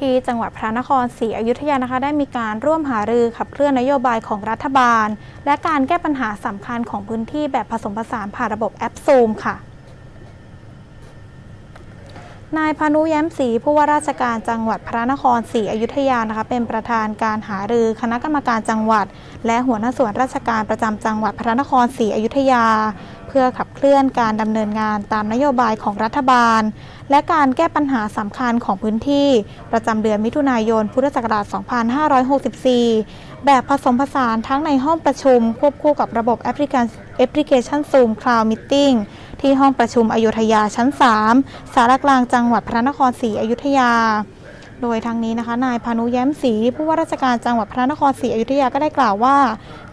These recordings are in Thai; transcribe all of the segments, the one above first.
ที่จังหวัดพระนครศรีอยุธยานะคะได้มีการร่วมหารือขับเคลื่อนนโยบายของรัฐบาล และการแก้ปัญหาสำคัญของพื้นที่แบบผสมผสานผ่านระบบแอปซูมค่ะนายพานุแย้มศรีผู้ว่าราชการจังหวัดพระนครศรีอยุธยานะคะเป็นประธานการหารือคณะกรรมการจังหวัด และหัวหน้าส่วนราชการประจำจังหวัดพระนครศรีอยุธยา พื่อขับเคลื่อนการดำเนินงานตามนโยบายของรัฐบาล และการแก้ปัญหาสำคัญของพื้นที่ ประจำเดือนมิถุนายน พุทธศักราช 2564 แบบผสมผสานทั้งในห้องประชุม ควบคู่กับระบบแอปพลิเคชันแอปพลิเคชัน Zoom Cloud Meeting ที่ห้องประชุมอยุธยาชั้น 3 สารกลางจังหวัดพระนครศรีอยุธยา โดยทางนี้นะคะ นายพานุแย้มศรีผู้ว่าราชการจังหวัดพระนครศรีอยุธยาก็ได้กล่าวว่า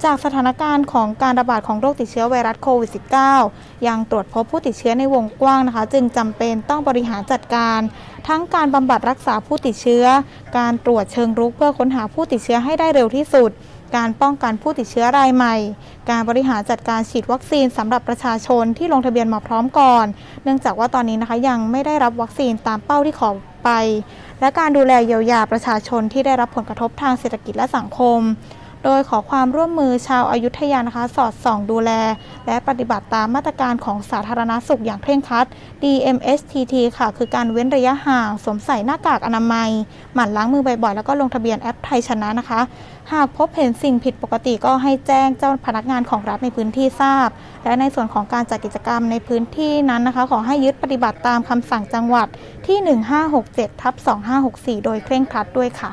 จากสถานการณ์ของการระบาดของโรคติดเชื้อไวรัสโควิด -19 ยังตรวจพบผู้ติดเชื้อในวงกว้างนะคะ จึงจำเป็นต้องบริหารจัดการทั้งการบำบัดรักษาผู้ติดเชื้อ การตรวจเชิงรุกเพื่อค้นหาผู้ติดเชื้อให้ได้เร็วที่สุด การป้องกันผู้ติดเชื้อรายใหม่ การบริหารจัดการฉีดวัคซีนสำหรับประชาชนที่ลงทะเบียนมาพร้อมก่อน เนื่องจากว่าตอนนี้นะคะยังไม่ได้รับวัคซีนตามเป้าที่ขอไป และการดูแลเยียวยาประชาชนที่ได้รับผลกระทบทางเศรษฐกิจและสังคม โดยขอความร่วมมือชาวอายุทยานะคะ สอดส่องดูแล และปฏิบัติตามมาตรการของสาธารณสุขอย่างเคร่งครัด DMSTT ค่ะ คือการเว้นระยะห่าง สวมใส่หน้ากากอนามัย หมั่นล้างมือบ่อยๆ แล้วก็ลงทะเบียนแอปไทยชนะนะคะ หากพบเห็นสิ่งผิดปกติก็ให้แจ้งเจ้าพนักงานของรัฐในพื้นที่ทราบ และในส่วนของการจัดกิจกรรมในพื้นที่นั้นนะคะ ขอให้ยึดปฏิบัติตามคำสั่งจังหวัดที่ 1567ทับ2564 โดยเคร่งครัดด้วยค่ะ